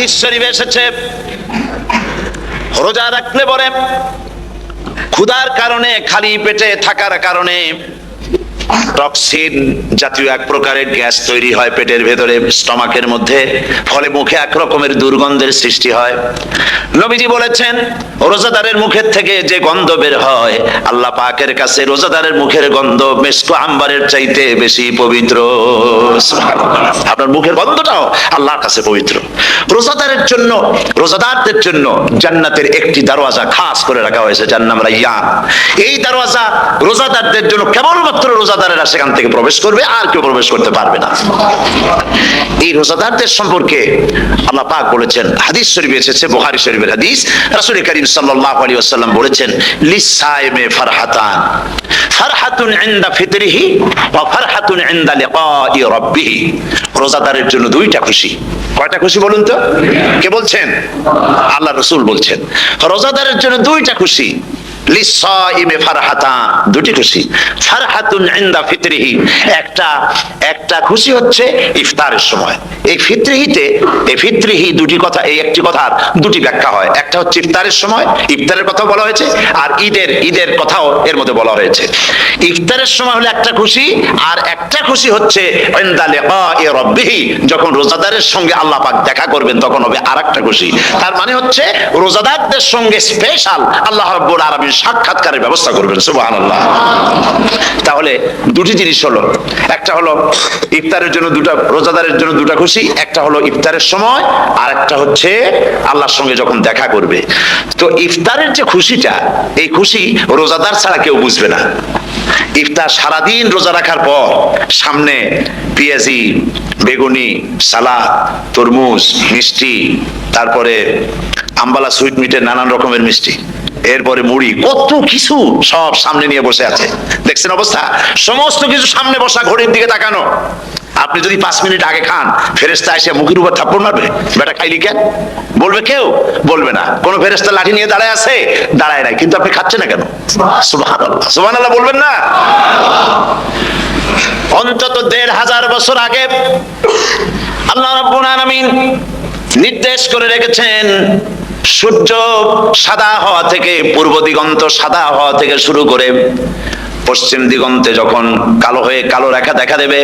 হাদিস শরীফে এসেছে। রোজা রাখলে পরে ক্ষুধার কারণে খালি পেটে থাকার কারণে টক্সিন জাতীয় এক প্রকারের গ্যাস তৈরি হয় পেটের ভেতরে, স্টমাকের মধ্যে। ফলে মুখে এক রকমের দুর্গন্ধের সৃষ্টি হয়। নবীজি বলেছেন, রোজাদারের মুখের থেকে যে গন্ধ বের হয়, আল্লাহ পাকের কাছে রোজাদারের মুখের গন্ধ মেসকো আম্বারের চাইতে বেশি পবিত্র। আপনার মুখের গন্ধটাও আল্লাহর কাছে পবিত্র। রোজাদারের জন্য, রোজাদারদের জন্য জান্নাতের একটি দরওয়াজা খাস করে রাখা হয়েছে, যার নাম এই দরওয়াজা রোজাদারদের জন্য কেবলমাত্র রোজাদারেরা সেখান থেকে প্রবেশ করবে, আর কেউ প্রবেশ করতে পারবে না। এই রোজাদারদের সম্পর্কে আল্লাহ পাক বলেছেন, হাদিস শরীফে এসেছে, বুখারী শরীফের হাদিস। রাসূল করিম সাল্লাল্লাহু আলাইহি ওয়াসাল্লাম বলেছেন লিসাইমে ফারহাতান, ফারহাতুন ইনদা ফিতরিহি ওয়া ফারহাতুন ইনদা লিকাই রাব্বিহি। রোজাদারের জন্য দুইটা খুশি। কয়টা খুশি বলুন তো? কে বলছেন? আল্লাহ রসুল বলছেন। রোজাদারের জন্য দুইটা খুশি। লিসাইমে ফারহাতা, দুটি খুশি। ফারহাতুন ইনদা একটা একটা খুশি হচ্ছে ইফতারের সময়। এই ফিতরিহিতে, এই ফিতরিহি দুটি কথা, এই একটি কথার দুটি ব্যাখ্যা হয়। একটা হচ্ছে ইফতারের সময়, ইফতারের কথা বলা হয়েছে, আর ঈদের ঈদের কথাও এর মধ্যে বলা হয়েছে। ইফতারের সময় হলে একটা খুশি, আর একটা খুশি হচ্ছে যখন রোজাদারের সঙ্গে আল্লাহ পাক দেখা করবেন, তখন হবে আরেকটা খুশি। তার মানে হচ্ছে, রোজাদারদের সঙ্গে স্পেশাল আল্লাহ রাব্বুল আলামিন সাক্ষাৎকারের ব্যবস্থা করবেন, সুবহানাল্লাহ। তাহলে দুটি জিনিস হলো, একটা হলো ইফতারের জন্য দুটা, রোজাদারের জন্য দুটা খুশি, একটা হলো ইফতারের সময়, আর একটা হচ্ছে আল্লাহর সঙ্গে যখন দেখা করবে। তো ইফতারের যে খুশিটা, এই খুশি রোজাদার ছাড়া কেউ বুঝবে না। ইফতার সারাদিন রোজা রাখার পর, সামনে পেঁয়াজি, বেগুনি, সালাদ, তরমুজ, মিষ্টি, তারপরে আম্বালা সুইট মিটের নানান রকমের মিষ্টি। এরপরে মুড়ি, কত কিছু সব সামনে নিয়ে বসে আছে। দেখছেন অবস্থা? সমস্ত কিছু সামনে বসা, ঘড়ির দিকে তাকানো। আপনি যদি পাঁচ মিনিট আগে খান ফেরেস্তা এসে মুখের উপর থাপ্পড় মারবে? বেটা খাইলি কেন? বলবে কেউ? বলবে না। কোন ফেরেস্তা লাঠি নিয়ে দাঁড়ায় আছে? দাঁড়ায় নাই। কিন্তু আপনি খাচ্ছেন না কেন? সুবহান আল্লাহ আল্লাহ বলবেন না? অন্তত দেড় হাজার বছর আগে আল্লাহ রাব্বুল আলামিন নির্দেশ করে রেখেছেন সূর্য সাদা হওয়া থেকে, পূর্ব দিগন্ত সাদা হওয়া থেকে শুরু করে পশ্চিম দিগন্তে যখন কালো হয়ে কালো রেখা দেখা দেবে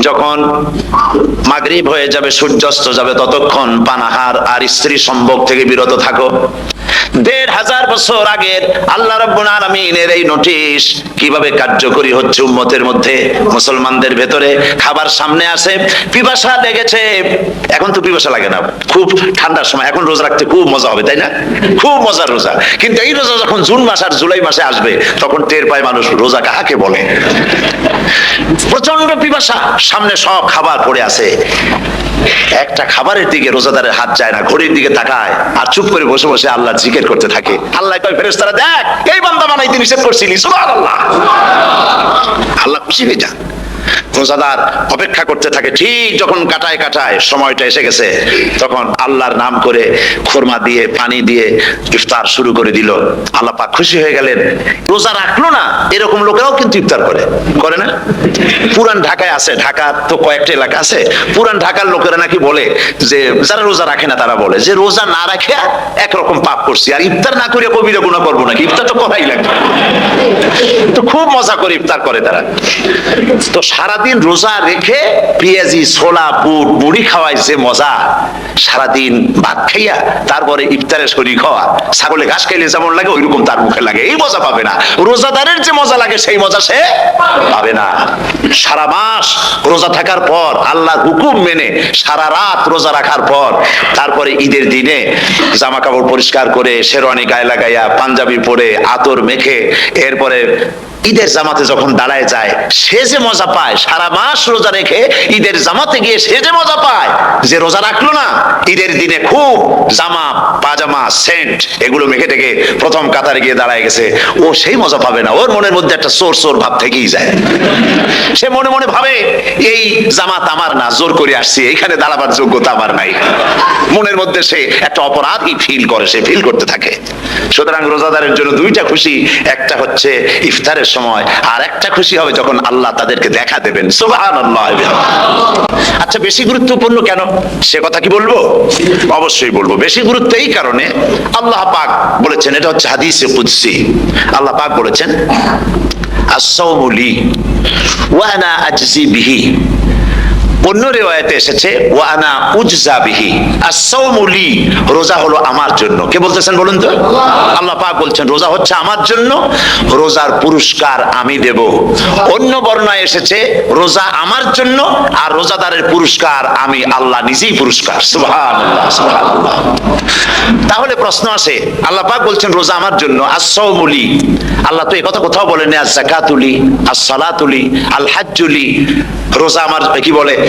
যখন মাগরিব হয়ে যাবে, সূর্যাস্ত যাবে, ততক্ষণ পানাহার আর স্ত্রী সম্ভোগ থেকে বিরত থাকো। দেড় হাজার বছর আগের আল্লাহ রব্বুল আলমিনের এই নোটিশ কীভাবে কার্যকরী হচ্ছে উম্মতের মধ্যে? মুসলমানদের ভেতরে খাবার সামনে আসে, পিপাসা লেগেছে। এখন তো পিপাসা লাগে না, খুব ঠান্ডার সময়, এখন রোজা রাখতে খুব মজা হবে, তাই না? খুব মজার রোজা। কিন্তু এই রোজা যখন জুন মাস আর জুলাই মাসে আসবে, তখন টের পায় মানুষ রোজা কাহাকে বলে? প্রচণ্ড পিপাসা। সামনে সব খাবার পড়ে আছে। একটা খাবারের দিকে রোজাদারের হাত যায় না, ঘড়ির দিকে তাকায় আর চুপ করে বসে বসে আল্লাহ জিকের করতে থাকে। আল্লাহ কয়, ফেরেশতারা দেখ, এই বান্দা বানাইতে নিষেধ করছিলি, সুবহানাল্লাহ। আল্লাহ খুশি হয়ে যান রোজাদার অপেক্ষা করতে থাকে, ঠিক যখন কাটায় কাটায় সময়টা এসে গেছে, তখন আল্লাহর নাম করে খোরমা দিয়ে, পানি দিয়ে ইফতার শুরু করে দিল। আল্লাহ পাক খুশি হয়ে গেলেন। রোজা রাখল না, এরকম লোকেরাও কিন্তু ইফতার করে। করে না? পুরান ঢাকায় আছে, ঢাকা তো কয়েকটা এলাকা আছে। পুরান ঢাকার লোকেরা নাকি বলে যে, যারা রোজা রাখে না, তারা বলে যে, রোজা না রাখে একরকম পাপ করছি। আর ইফতার না করে কবিরা গুণা করব নাকি? ইফতার তো করাই লাগবে। তো খুব মজা করে ইফতার করে তারা। তো সারাদিন রোজা রেখে পেঁয়াজি, ছোলা, বুট, মুড়ি খাওয়ায় যে মজা। সারাদিন ভাত খাইয়া তারপরে ইফতারে শরীর খাওয়া ছাগলে ঘাস খাইলে যেমন লাগে, ওইরকম তার মুখে লাগে। এই মজা পাবে না। রোজাদারের যে মজা লাগে, সেই মজা সে পাবে না। সারা মাস রোজা থাকার পর আল্লাহর হুকুম মেনে সারা রাত রোজা রাখার পর, তারপরে ঈদের দিনে জামা কাপড় পরিষ্কার করে, শেরওয়ানি গায়ে লাগাইয়া পাঞ্জাবি পরে আতর মেখে, এরপরে ঈদের জামাতে যখন দাঁড়ায় যায়, সে যে মজা পায়, সারা মাস রোজা রেখে ঈদের জামাতে গিয়ে সে যে মজা পায়, যে রোজা রাখল না, ঈদের দিনে খুব জামা, পাজামা, সেন্ট, এগুলো মেখে টেকে প্রথম কাতারে গিয়ে দাঁড়ায় গেছে। ও সেই মজা পাবে না, ওর মনের মধ্যে একটা সোর সোর ভাব থেকেই যায়। সে মনে মনে ভাবে, এই জামাত আমার না, জোর করে আসছি, এখানে দাঁড়াবার যোগ্যতা আমার নাই। মনের মধ্যে সে একটা অপরাধই ফিল করে, সে ফিল করতে থাকে। সুতরাং রোজাদারের জন্য দুইটা খুশি, একটা হচ্ছে ইফতারের সময় আর একটা খুশি হবে যখন আল্লাহ তাদেরকে দেখা দেবেন। আচ্ছা বেশি গুরুত্বপূর্ণ কেন? সে কথা কি বলব? অবশ্যই বলব। বেশি গুরুত্ব এই কারণে আল্লাহ পাক বলেছেন, এটা হচ্ছে হাদিসে কুদসি। আল্লাহ পাক বলেছেন আসাউমুলি ওয়ানা আজজি বিহি অন্য রেওয়ায়তে এসেছে ওয়ানা উজজা বিহি। আসাউমুলি রোজা হলো আমার জন্য। কে বলতেছেন বলুন তো? আল্লাহ পাক বলছেন, রোজা হচ্ছে আমার জন্য, রোজার পুরস্কার আমি দেব। অন্য বর্ণায় এসেছে, রোজা আমার জন্য আর রোজাদারের পুরস্কার আমি আল্লাহ নিজেই পুরস্কার। সুবহানাল্লাহ সুবহানাল্লাহ। তাহলে প্রশ্ন আসে, আল্লাহ পাক বলছেন, রোজা আমার জন্য আসাউমুলি আল্লাহ তো এই কথা কোথাও বলেন আজ জাকাতুলি আস সালাতুলি আল হাজ্জুলি রোজা আমার, কি বলে?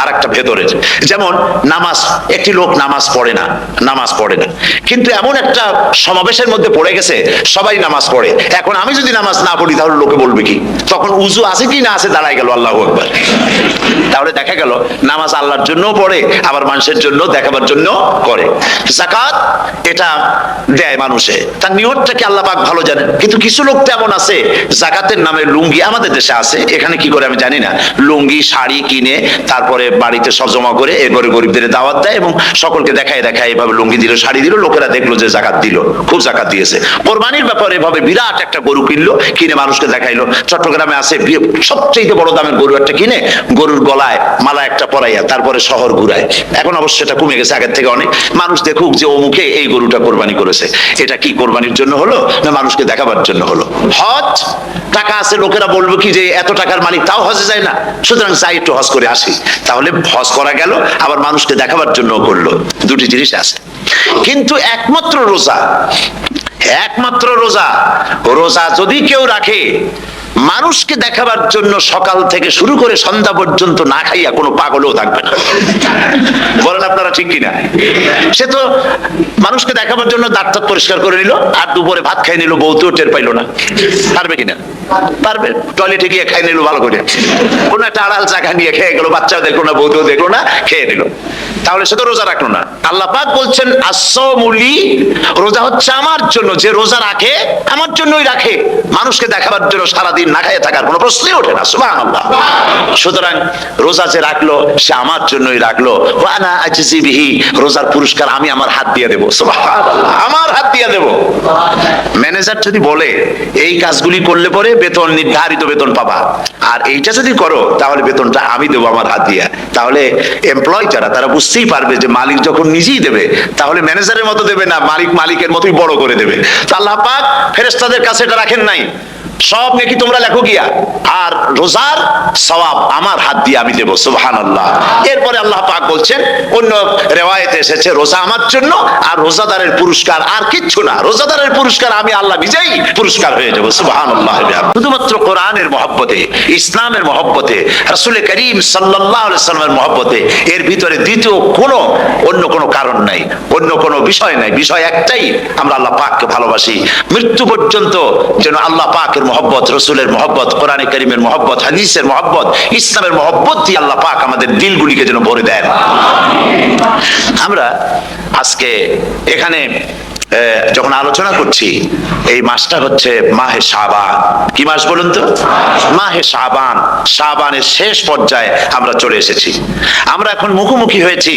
আর একটা ভেতরের যেমন নামাজ, একটি লোক নামাজ পড়ে না, নামাজ পড়ে না। কিন্তু এমন একটা সমাবেশের মধ্যে পড়ে গেছে, সবাই নামাজ পড়ে। এখন আমি যদি নামাজ না পড়ি, তাহলে লোকে বলবে কি? তখন উজু আছে কি না আছে দাঁড়ায় গেল আল্লাহ একবার তাহলে দেখা গেল, নামাজ আল্লাহর জন্য পড়ে, আবার মানুষের জন্য দেখাবার জন্য করে। জাকাত এটা দেয় মানুষে। তার নিয়তটাকে আল্লাহ পাক ভালো জানেন? কিন্তু কিছু লোক তো এমন আছে জাকাতের নামে লুঙ্গি আমাদের দেশে আছে। এখানে কি করে আমি জানি না। লুঙ্গি, শাড়ি কিনে, তারপরে বাড়িতে সব জমা করে এ করে গরিবদের দাওয়াত দেয় এবং সকলকে দেখায় দেখায় এভাবে লুঙ্গি দিল, শাড়ি দিল, লোকেরা দেখল যে জাকাত দিল, খুব জাকাত দিয়েছে। কোরবানির ব্যাপারে এভাবে বিরাট একটা গরু কিনলো, কিনে মানুষকে দেখাইলো। চট্টগ্রামে আছে সবচেয়ে বড় দামের গরু একটা কিনে, গরুর গলায় মালা একটা পরাইয়া তারপরে শহর ঘুরায়। এখন অবশ্য এটা কমে গেছে আগের থেকে অনেক। মানুষ দেখুক যে অমুকে এই গরুটা কোরবানি করেছে। এটা কি কোরবানির জন্য হলো না মানুষকে দেখাবার জন্য হলো? হজ? টাকা আছে, লোকেরা বলব কি যে এত টাকার মালিক, তাও হজে যায় না। সুতরাং যাই একটু হজ করে আসি। তাহলে হজ করা গেল, আবার মানুষকে দেখাবার জন্য করল। দুটি জিনিস আছে। কিন্তু একমাত্র রোজা একমাত্র রোজা রোজা যদি কেউ রাখে, মানুষকে দেখাবার জন্য সকাল থেকে শুরু করে সন্ধ্যা পর্যন্ত না খাইয়া কোনো পাগলও থাকবে না। বলেন আপনারা ঠিক কিনা? সে তো মানুষকে দেখাবার জন্য দাঁত পরিষ্কার করে নিল, আর দুপুরে ভাত খাই নিল বউতেও টের পাইলো না। পারবে কিনা? টয়লেটে গিয়ে খাই নিল, ভালো করে। কোনো একটা আড়াল নিয়ে খেয়ে দেখল না, খেয়ে নিল। তাহলে সে তো রোজা রাখল না। আল্লাহ পাক বলছেন আসমুলি রোজা হচ্ছে আমার জন্য, যে রোজা রাখে, আমার জন্যই রাখে। মানুষকে দেখাবার জন্য সারাদিন না খাইয়ে থাকার কোনো প্রশ্নই ওঠে না, সুবহানাল্লাহ। সুতরাং রোজা যে রাখল, সে আমার জন্যই রাখল। ওয়ানা আজজি বিহি, রোজার পুরস্কার আমি আমার হাত দিয়ে দেবো, সুবহানাল্লাহ। আমার হাত দিয়ে দেবো। ম্যানেজার যদি বলে, এই কাজগুলি করলে পরে বেতন, নির্ধারিত বেতন পাবা। আর এইটা যদি করো, তাহলে বেতনটা আমি দেবো আমার হাত দিয়ে। তাহলে এমপ্লয় যারা, তারা বুঝতেই পারবে যে মালিক যখন নিজেই দেবে, তাহলে ম্যানেজারের মতো দেবে না, মালিক মালিকের মতোই বড় করে দেবে। তা আল্লাহ পাক ফেরেস্তাদের কাছে এটা রাখেন নাই। সব নাকি তোমরা লেখো গিয়া? আর রোজার সওয়াব আমার হাত দিয়ে আমি দেবো, সুবহানাল্লাহ। এরপরে আল্লাহ পাক বলছেন, অন্য রেওয়ায়েতে এসেছে, রোজা আমার জন্য আর রোজাদারের পুরস্কার আর কিচ্ছু না। রোজাদারের পুরস্কার আমি আল্লাহ নিজেই পুরস্কার হয়ে যাব সুবহানাল্লাহ শুধুমাত্র কোরআনের মহব্বতে, ইসলামের মহব্বতে, রাসূল করিম আলাইহি সাল্লামের মহব্বতে, এর ভিতরে দ্বিতীয় কোনো, অন্য কোনো কারণ নাই, অন্য কোনো বিষয় নাই। বিষয় একটাই, আমরা আল্লাহ পাককে ভালোবাসি। মৃত্যু পর্যন্ত যেন আল্লাহ পাকের মহব্বত, রসুলের মহব্বত, কোরআনে করিমের মহব্বত, হাদিসের মহব্বত, ইসলামের মহব্বত দিয়ে আল্লাহ পাক আমাদের দিলগুলিকে যেন ভরে দেন। আমরা আজকে এখানে যখন আলোচনা করছি, এই মাসটা হচ্ছে মাহে শাবান। কি মাস বলুন তো? মাহে শাবান। শাবানের শেষ পর্যায়ে আমরা চলে এসেছি। আমরা এখন মুখোমুখি হয়েছি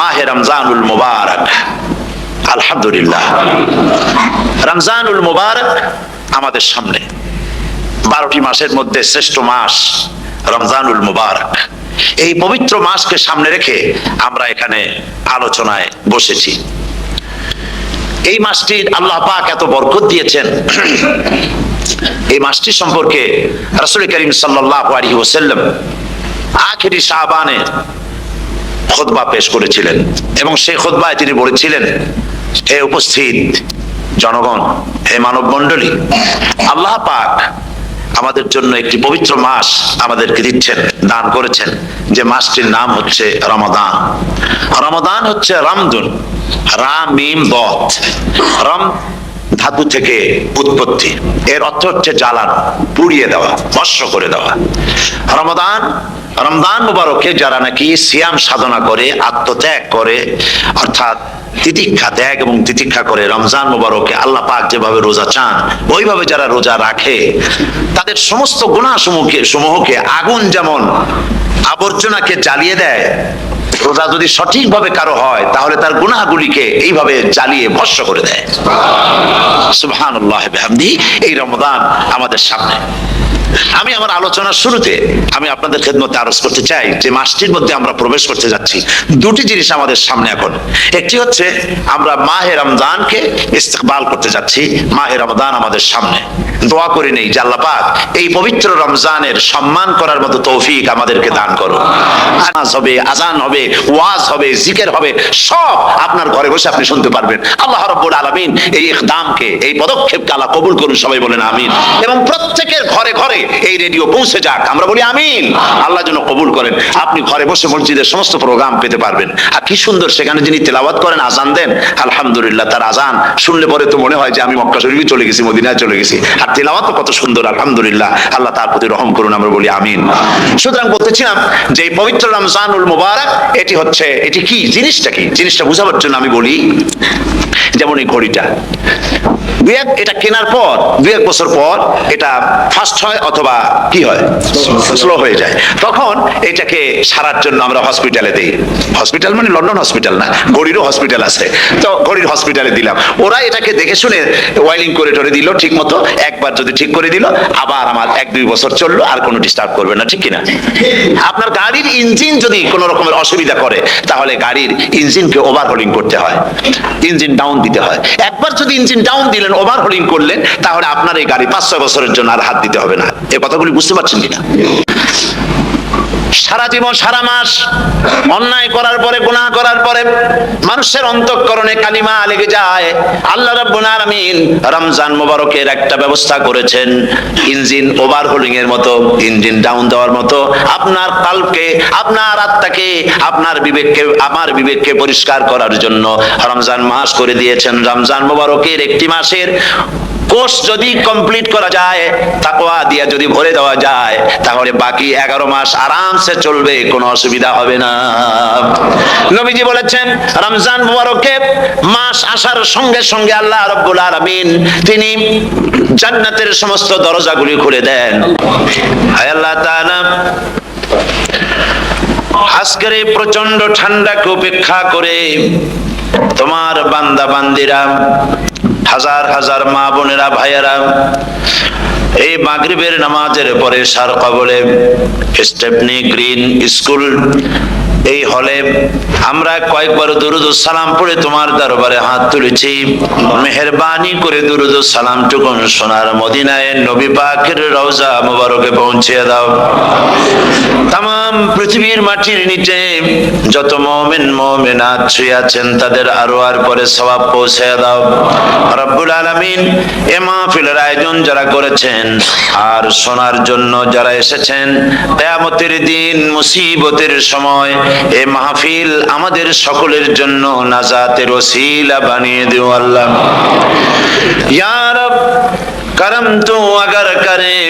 মাহে রমজানুল মুবারক। আলহামদুলিল্লাহ। রমজানুল মুবারক আমাদের সামনে। বারোটি মাসের মধ্যে শ্রেষ্ঠ মাস রমজানুল মুবারক। এই পবিত্র মাসকে সামনে রেখে আমরা এখানে আলোচনায় বসেছি। এই মাসটির আল্লাহ পাক এত বরকত দিয়েছেন। এই মাসটি সম্পর্কে রাসূল করিম সাল্লাল্লাহু আলাইহি ওয়াসাল্লাম আখেরি শাবানে খুতবা পেশ করেছিলেন এবং সেই খুতবায় তিনি বলেছিলেন, হে উপস্থিত জনগণ, হে মানব মন্ডলী আল্লাহ পাক আমাদের জন্য একটি পবিত্র মাস আমাদেরকে দিচ্ছেন, দান করেছেন। যে মাসটির নাম হচ্ছে রমাদান। রমাদান হচ্ছে রামদুন রাম মিম রম ধাতু থেকে উৎপত্তি। এর অর্থ হচ্ছে জ্বালানো, পুড়িয়ে দেওয়া ভস্ম করে দেওয়া। রমাদান, রমদান মুবারকে যারা নাকি সিয়াম সাধনা করে, আত্মত্যাগ করে, অর্থাৎ তিতিক্ষা ত্যাগ এবং তিতিক্ষা করে রমজান মুবারকে আল্লাহ পাক যেভাবে রোজা চান, ওইভাবে যারা রোজা রাখে, তাদের সমস্ত গুণা সমূহকে সমূহকে আগুন যেমন আবর্জনাকে জ্বালিয়ে দেয় রোজা যদি সঠিকভাবে কারও হয়, তাহলে তার গুনাহগুলিকে এইভাবে জ্বালিয়ে ভস্য করে দেয়। সুবহানাল্লাহ এই রমদান আমাদের সামনে। আমি আমার আলোচনার শুরুতে আমি আপনাদের খেদমতে আরজ করতে চাই যে মাসটির মধ্যে আমরা প্রবেশ করতে যাচ্ছি। দুটি জিনিস আমাদের সামনে এখন। একটি হচ্ছে আমরা মাহে রমজানকে ইস্তেকবাল করতে যাচ্ছি। মাহে রমজান আমাদের সামনে। দোয়া করে নেই যে আল্লাহ পাক এই পবিত্র রমজানের সম্মান করার মতো তৌফিক আমাদেরকে দান করো নামাজ হবে, আজান হবে, ওয়াজ হবে, জিকের হবে, সব আপনার ঘরে বসে আপনি শুনতে পারবেন। আল্লাহ রাব্বুল আলামিন এই ইকদামকে, এই পদক্ষেপকে আল্লাহ কবুল করুন, সবাই বলেন আমিন। এবং প্রত্যেকের ঘরে ঘরে এই রেডিও পৌঁছে যাক। আমরা বলি আমিন। আল্লাহ যেন কবুল করেন। আপনি ঘরে বসে মসজিদের সমস্ত প্রোগ্রাম পেতে পারবেন। আর কি সুন্দর সেখানে যিনি তেলাওয়াত করেন আজান দেন, আলহামদুলিল্লাহ তার আজান। শুনলে পরে তো মনে হয় যে আমি মক্কা শরীফে চলে গেছি, মদিনায় চলে গেছি। আর তেলাওয়াতও কত সুন্দর, আলহামদুলিল্লাহ। আল্লাহ তার প্রতি রহম করুন, আমরা বলি আমিন। সুতরাং বলতেছিলাম যে পবিত্র রমজানুল মুবারক, এটি হচ্ছে, এটি কি? জিনিসটা কি? জিনিসটা বুঝাবার জন্য আমি বলি, যেমন এই ঘড়িটা। দুই এক, এটা কেনার পর, দুই এক বছর পর এটা ফাস্ট হয় অথবা কি হয়? স্লো হয়ে যায়। তখন এটাকে সারার জন্য আমরা হসপিটালে দিই। হসপিটাল মানে লন্ডন হসপিটাল না ঘড়িরও হসপিটাল আছে। তো হসপিটালে দিলাম। ওরা এটাকে দেখে শুনে ওয়াইলিং করে টরে দিল ঠিক মতো একবার যদি ঠিক করে দিল, আবার আমার এক দুই বছর চলল, আর কোনো ডিস্টার্ব করবে না, ঠিক কিনা? আপনার গাড়ির ইঞ্জিন যদি কোনো রকমের অসুবিধা করে, তাহলে গাড়ির ইঞ্জিনকে ওভারহোলিং করতে হয়। ইঞ্জিন ডাউন দিতে হয়। একবার যদি ইঞ্জিন ডাউন দিলেন ওভারহোলিং করলেন, তাহলে আপনার এই গাড়ি পাঁচ ছয় বছরের জন্য আর হাত দিতে হবে না। এই কথাগুলি বুঝতে পারছেন কিনা? সারা জীবন, সারা মাস অন্যায় করার পরে, গুনাহ করার পরে মানুষের অন্তঃকরণে কালিমা লেগে যায়। আল্লাহ রাব্বুল আলামিন রমজান মোবারকের একটা ব্যবস্থা করেছেন। ইঞ্জিন ওভারহোলিং এর মতো, ইঞ্জিন ডাউন দেওয়ার মতো। আপনার কালকে, আপনার আত্মাকে আপনার বিবেককে, আমার বিবেককে পরিষ্কার করার জন্য রমজান মাস করে দিয়েছেন। রমজান মোবারকের একটি মাসের কোর্স যদি কমপ্লিট করা যায়, তাকওয়া দিয়া যদি ভরে দেওয়া যায়, তাহলে বাকি এগারো মাস আরামসে চলবে, কোনো অসুবিধা হবে না। নবীজি বলেছেন, রমজান মুবারকে মাস আসার সঙ্গে সঙ্গে আল্লাহ রব্বুল আলামিন তিনি জান্নাতের সমস্ত দরজাগুলি খুলে দেন। হায় আল্লাহ তাআলা, আজকের এই প্রচণ্ড ঠান্ডাকে উপেক্ষা করে তোমার বান্দা বান্দিরা হাজার হাজার মা বোনেরা ভাইয়েরা এই মাগরিবের নামাজের পরে সার কবলে স্টেপনি গ্রিন স্কুল এই হলে আমরা কয়েকবার দুরুদ সালাম পড়ে তোমার দরবারে হাত তুলেছি। মেহরবানি করে দুরুদ সালাম টুকুন সোনার মদিনায় নবী পাকের রওজা মুবারকে পৌঁছে দাও। তাম পৃথিবীর মাটির নিচে যত মমিন মমিনাত শুয়ে আছেন, তাদের আরও আর পরে সবাব পৌঁছে দাও। রব্বুল আলামিন এ মাহফিলের আয়োজন যারা করেছেন আর শোনার জন্য যারা এসেছেন, কেয়ামতের দিন মুসিবতের সময় এ মাহফিল আমাদের সকলের জন্য নাজাতের ওসিলা বানিয়ে দিও আল্লাহ। ইয়া کرم تو اگر کرے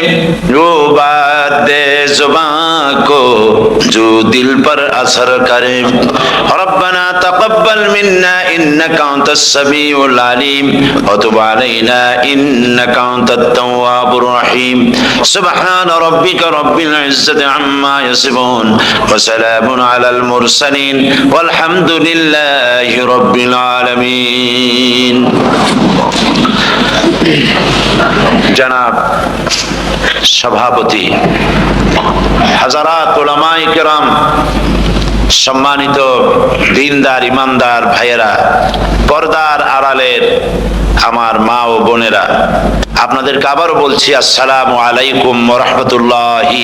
وہ بات دے زبان کو جو دل پر اثر کرے ربنا تقبل منا انك انت السميع العليم وتب علينا انك انت التواب الرحيم سبحان ربك رب العزة عما يصفون وسلام على المرسلين والحمد لله رب العالمين জনাব সভাপতি, হাজারাত সম্মানিত দিনদার, ইমানদার ভাইয়েরা, পর্দার আড়ালের আমার মা ও বোনেরা, আপনাদেরকে আবারও বলছি, আসসালামু আলাইকুম রহমতুল্লাহি